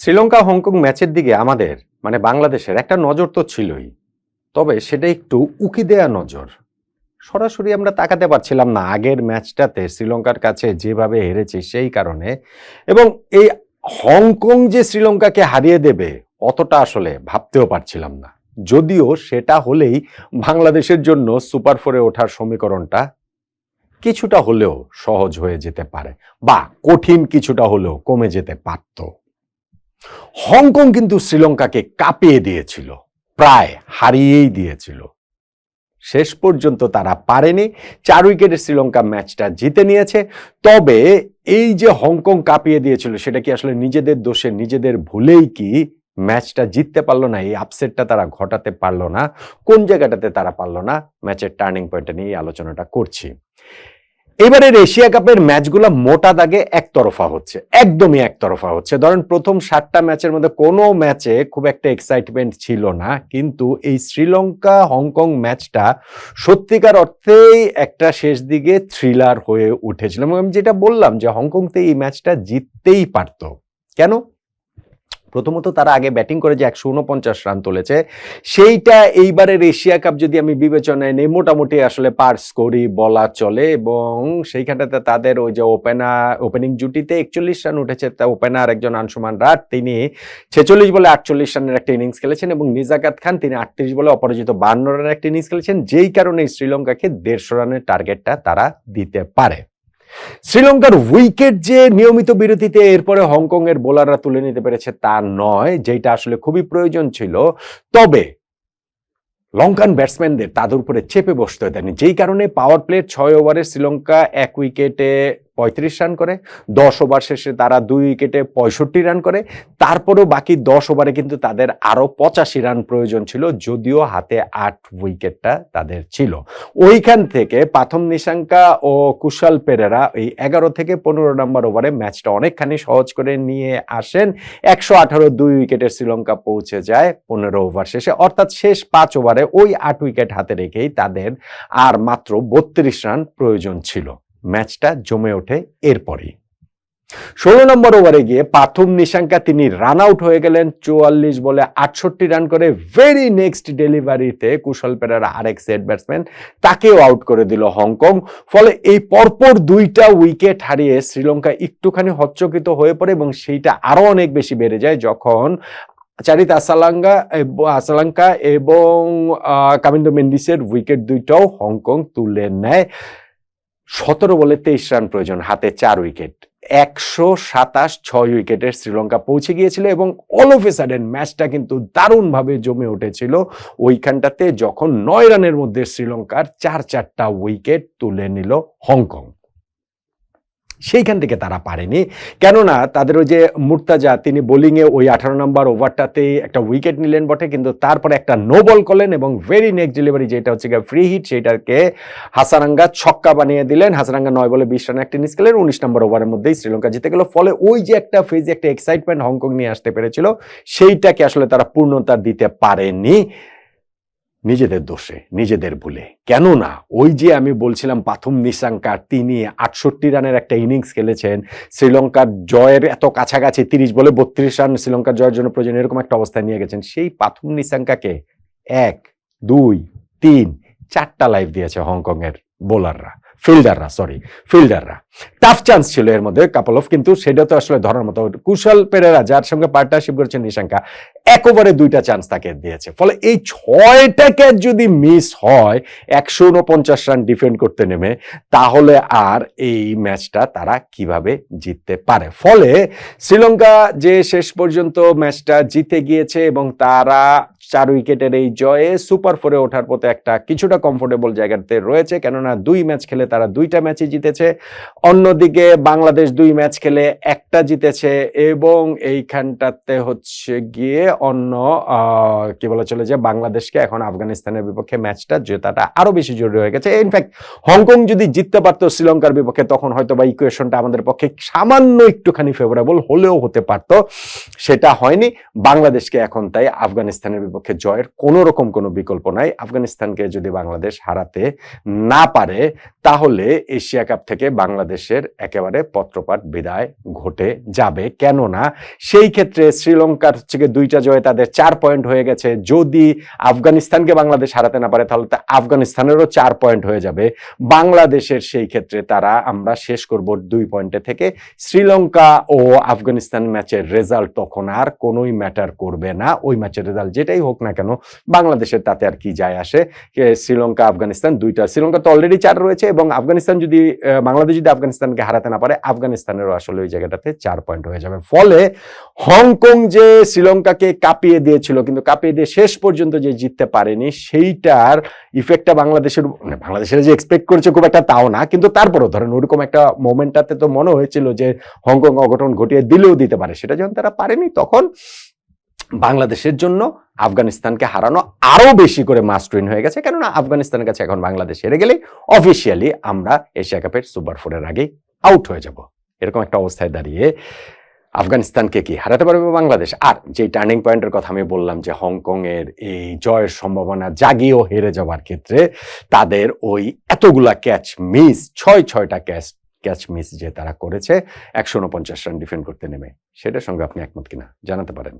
Sri Lanka Hong Kong ম্যাচের দিকে আমাদের মানে বাংলাদেশের, একটা নজর তো ছিলই। তবে সেটা একটু উকি দেয়া নজর। সরাসরি আমরা তাকাতে পারছিলাম না আগের ম্যাচটাতে শ্রীলঙ্কার কাছে যেভাবে হেরেছি সেই কারণে। এবং এই হংকং যে শ্রীলঙ্কাকে হারিয়ে দেবে, অতটা আসলে ভাবতেও পারছিলাম না। যদিও সেটা হলেই বাংলাদেশের জন্য সুপার ফোরে ওঠার সমীকরণটা কিছুটা হলেও সহজ হয়ে যেতে পারে, বা কঠিন কিছুটা হলেও কমে যেতে পারত। হংকং কিন্তু শ্রীলঙ্কাকে কাঁপিয়ে দিয়েছিল, প্রায় হারিয়েই দিয়েছিল। শেষ পর্যন্ত তারা পারেনি, চার উইকেটে শ্রীলঙ্কা ম্যাচটা জিতে নিয়েছে। তবে এই যে হংকং কাঁপিয়ে দিয়েছিল, সেটা কি আসলে নিজেদের দোষে, নিজেদের ভুলেই কি ম্যাচটা জিততে পারল না? এই আপসেটটা তারা ঘটাতে পারল না। কোন জায়গাটাতে তারা পারল না? ম্যাচের টার্নিং পয়েন্টটা নিয়ে আলোচনাটা করছি। এবারের এশিয়া কাপের ম্যাচগুলো মোটা দাগে একতরফা হচ্ছে, একদমই একতরফা হচ্ছে। ধরেন প্রথম সাতটা ম্যাচের মধ্যে কোনো ম্যাচে খুব একটা এক্সাইটমেন্ট ছিল না, কিন্তু এই শ্রীলঙ্কা হংকং ম্যাচটা সত্যিকার অর্থেই একটা শেষ দিকে থ্রিলার হয়ে উঠেছিল। এবং আমি যেটা বললাম যে হংকংতে এই ম্যাচটা জিততেই পারতো। কেন? প্রথমত তারা আগে ব্যাটিং করে যে একশো উনপঞ্চাশ রান তুলেছে। সেইটা এইবারের এশিয়া কাপ যদি আমি বিবেচনায় নেই, মোটামুটি আসলে পার স্কোরই বলা চলে এবং সেইখানটাতে তাদের ওই যে ওপেনার ওপেনিং জুটিতে একচল্লিশ রান উঠেছে, তা ওপেনার একজন আনসুমান রাট, তিনি ছেচল্লিশ বলে আটচল্লিশ রানের একটা ইনিংস খেলেছেন এবং নিজাকাত খান, তিনি আটত্রিশ বলে অপরাজিত বান্ন রানের একটা ইনিংস খেলেছেন, যেই কারণে শ্রীলঙ্কাকে দেড়শো রানের টার্গেটটা তারা দিতে পারে। শ্রীলঙ্কার উইকেট যে নিয়মিত বিরতিতে এরপরে হংকং এর বোলাররা তুলে নিতে পেরেছে তা নয়, যেটা আসলে খুবই প্রয়োজন ছিল। তবে লঙ্কান ব্যাটসম্যানদের তাদের উপরে চেপে বসতে দেয়নি যেই কারণে পাওয়ার প্লেট ছয় ওভারে শ্রীলঙ্কা এক উইকেটে পঁয়ত্রিশ রান করে, দশ ওভার শেষে তারা দুই উইকেটে পঁয়ষট্টি রান করে, তারপরেও বাকি দশ ওভারে কিন্তু তাদের আরও পঁচাশি রান প্রয়োজন ছিল, যদিও হাতে আট উইকেটটা তাদের ছিল। ওইখান থেকে পাথম নিশাঙ্কা ও কুশাল পেরেরা এই এগারো থেকে পনেরো নম্বর ওভারে ম্যাচটা অনেকখানি সহজ করে নিয়ে আসেন। একশো আঠারো দুই উইকেটের শ্রীলঙ্কা পৌঁছে যায় পনেরো ওভার শেষে। অর্থাৎ শেষ পাঁচ ওভারে ওই আট উইকেট হাতে রেখেই তাদের আর মাত্র বত্রিশ রান প্রয়োজন ছিল। ম্যাচটা জমে ওঠে এরপরই। ষোলো নম্বর ওভারে গিয়ে পাথুম নিশাঙ্কা তিনি রান আউট হয়ে গেলেন চুয়াল্লিশ বলে আটষট্টি রান করে ভেরি নেক্সট ডেলিভারিতে কুশল পেরারা আরেক সেট ব্যাটসম্যান তাকেও আউট করে দিল হংকং। ফলে এই পরপর দুইটা উইকেট হারিয়ে শ্রীলঙ্কা একটুখানি হচ্চকিত হয়ে পড়ে এবং সেইটা আরও অনেক বেশি বেড়ে যায় যখন চারিত আসালাঙ্গা আসালাঙ্কা এবং কামিন্দো মেন্ডিসের উইকেট দুইটাও হংকং তুলে নেয়। সতেরো বলে তেইশ রান প্রয়োজন হাতে চার উইকেট। একশো সাতাশ, ছয় উইকেটের শ্রীলঙ্কা পৌঁছে গিয়েছিল এবং অল অফ এ সাডেন ম্যাচটা কিন্তু দারুণভাবে জমে উঠেছিল ওইখানটাতে যখন নয় রানের মধ্যে শ্রীলঙ্কার চার চারটা উইকেট তুলে নিল হংকং। সেইখান থেকে তারা পারেনি। কেননা তাদের ওই যে মুর্তাজা, তিনি বোলিংয়ে ওই আঠারো নম্বর ওভারটাতেই একটা উইকেট নিলেন বটে, কিন্তু তারপরে একটা নো বল করলেন এবং ভেরি নেক্সট ডেলিভারি যেটা হচ্ছে গিয়ে ফ্রি হিট সেইটাকে হাসারাঙ্গা ছক্কা বানিয়ে দিলেন। হাসারাঙ্গা নয় বলে বিশ রানে একটা ইনিংস খেলেন, উনিশ নম্বর ওভারের মধ্যেই শ্রীলঙ্কা জিতে গেল। ফলে ওই যে একটা ফেজে একটা এক্সাইটমেন্ট হংকং নিয়ে আসতে পেরেছিল, সেইটাকে আসলে তারা পূর্ণতা দিতে পারেনি। নিজেদের দোষে, নিজেদের ভুলে। কেননা, ওই যে আমি বলছিলাম প্রথম নিশাঙ্কার, তিনি আটষট্টি রানের একটা ইনিংস খেলেছেন, শ্রীলঙ্কার জয়ের এত কাছাকাছি তিরিশ বলে বত্রিশ রান শ্রীলঙ্কার জয়ের জন্য প্রয়োজন এরকম একটা অবস্থায় নিয়ে গেছেন। সেই পাথুম নিশাঙ্কাকে এক, দুই, তিন, চারটা লাইভ দিয়েছে হংকংয়ের বোলাররা ফিল্ডাররা সরি ফিল্ডাররা। টাফ চান্স ছিল এর মধ্যে কাপল অফ কিন্তু সেটা তো আসলে ধরার মতো কুশল পেরেরা, যার সঙ্গে পার্টনারশিপ করেছেন নিশাঙ্কা, এক ওভারে দুইটা চান্স তাকে দিয়েছে। ফলে এই ছয়টা ক্যাচ যদি মিস হয়, একশো উনপঞ্চাশ রান ডিফেন্ড করতে নেমে, তাহলে আর এই ম্যাচটা তারা কীভাবে জিততে পারে? ফলে শ্রীলঙ্কা যে শেষ পর্যন্ত ম্যাচটা জিতে গিয়েছে এবং তারা চার উইকেটের এই জয়ে সুপার ফোরে ওঠার পথে একটা কিছুটা কমফোর্টেবল জায়গাতে রয়েছে। কেননা দুই ম্যাচ খেলে তারা দুইটা ম্যাচই জিতেছে। অন্যদিকে বাংলাদেশ দুই ম্যাচ খেলে একটা জিতেছে এবং এইখানটাতে হচ্ছে গিয়ে অন্য কি বলা চলে যে, বাংলাদেশকে এখন আফগানিস্তানের বিপক্ষে ম্যাচটা জেতাটা আরও বেশি জরুরি হয়ে গেছে। ইনফ্যাক্ট হংকং যদি জিততে পারতো শ্রীলঙ্কার বিপক্ষে, তখন হয়তো বা ইকুয়েশনটা আমাদের পক্ষে সামান্য একটুখানি ফেভারেবল হলেও হতে পারতো। সেটা হয়নি। বাংলাদেশকে এখন তাই আফগানিস্তানের বিপক্ষে বিপক্ষে জয়ের কোনো রকম কোনো বিকল্প নাই। আফগানিস্তানকে যদি বাংলাদেশ হারাতে না পারে, তাহলে এশিয়া কাপ থেকে বাংলাদেশের একেবারে পত্রপাঠ বিদায় ঘটে যাবে। কেননা, সেই ক্ষেত্রে শ্রীলঙ্কার থেকে দুইটা জয়ে তাদের চার পয়েন্ট হয়ে গেছে। যদি আফগানিস্তানকে বাংলাদেশ হারাতে না পারে, তাহলে তো আফগানিস্তানেরও চার পয়েন্ট হয়ে যাবে। বাংলাদেশের সেই ক্ষেত্রে তারা, আমরা শেষ করব দুই পয়েন্টে থেকে। শ্রীলঙ্কা ও আফগানিস্তান ম্যাচের রেজাল্ট তখন আর কোনোই ম্যাটার করবে না। ওই ম্যাচের রেজাল্ট যেটাই হোক না কেন, বাংলাদেশের তাতে আর কি যায় আসে। শ্রীলঙ্কা, আফগানিস্তান দুইটা, শ্রীলঙ্কা তো অলরেডি চার রয়েছে এবং আফগানিস্তান যদি বাংলাদেশ যদি আফগানিস্তানকে হারাতে না পারে, আফগানিস্তানেরও আসলে ওই জায়গাটাতে চার পয়েন্ট হয়ে যাবে। ফলে হংকং যে শ্রীলঙ্কাকে কাঁপিয়ে দিয়েছিল, কিন্তু কাঁপিয়ে দিয়ে শেষ পর্যন্ত যে জিততে পারেনি, সেইটার ইফেক্টটা বাংলাদেশের মানে বাংলাদেশের যে এক্সপেক্ট করেছে খুব একটা তাও না, কিন্তু তারপরেও ধরেন ওরকম একটা মোমেন্টটাতে তো মনে হয়েছিল যে হংকং অঘটন ঘটিয়ে দিলেও দিতে পারে। সেটা যখন তারা পারেনি, তখন বাংলাদেশের জন্য আফগানিস্তানকে হারানো আরও বেশি করে মাস্ট উইন হয়ে গেছে। কেননা আফগানিস্তানের কাছে এখন বাংলাদেশ হেরে গেলে অফিসিয়ালি আমরা এশিয়া কাপের সুপার ফোরের আগেই আউট হয়ে যাব। এরকম একটা অবস্থায় দাঁড়িয়ে আফগানিস্তানকে কি হারাতে পারবে বাংলাদেশ? আর যে টার্নিং পয়েন্টের কথা আমি বললাম যে হংকংয়ের এই জয়ের সম্ভাবনা জাগিয়েও হেরে যাওয়ার ক্ষেত্রে তাদের ওই এতগুলা ক্যাচ মিস ছয় ছয়টা ক্যাচ ক্যাচ মিস যে তারা করেছে, একশো উনপঞ্চাশ রান ডিফেন্ড করতে নেমে। সেটার সঙ্গে আপনি একমত কিনা জানাতে পারেন।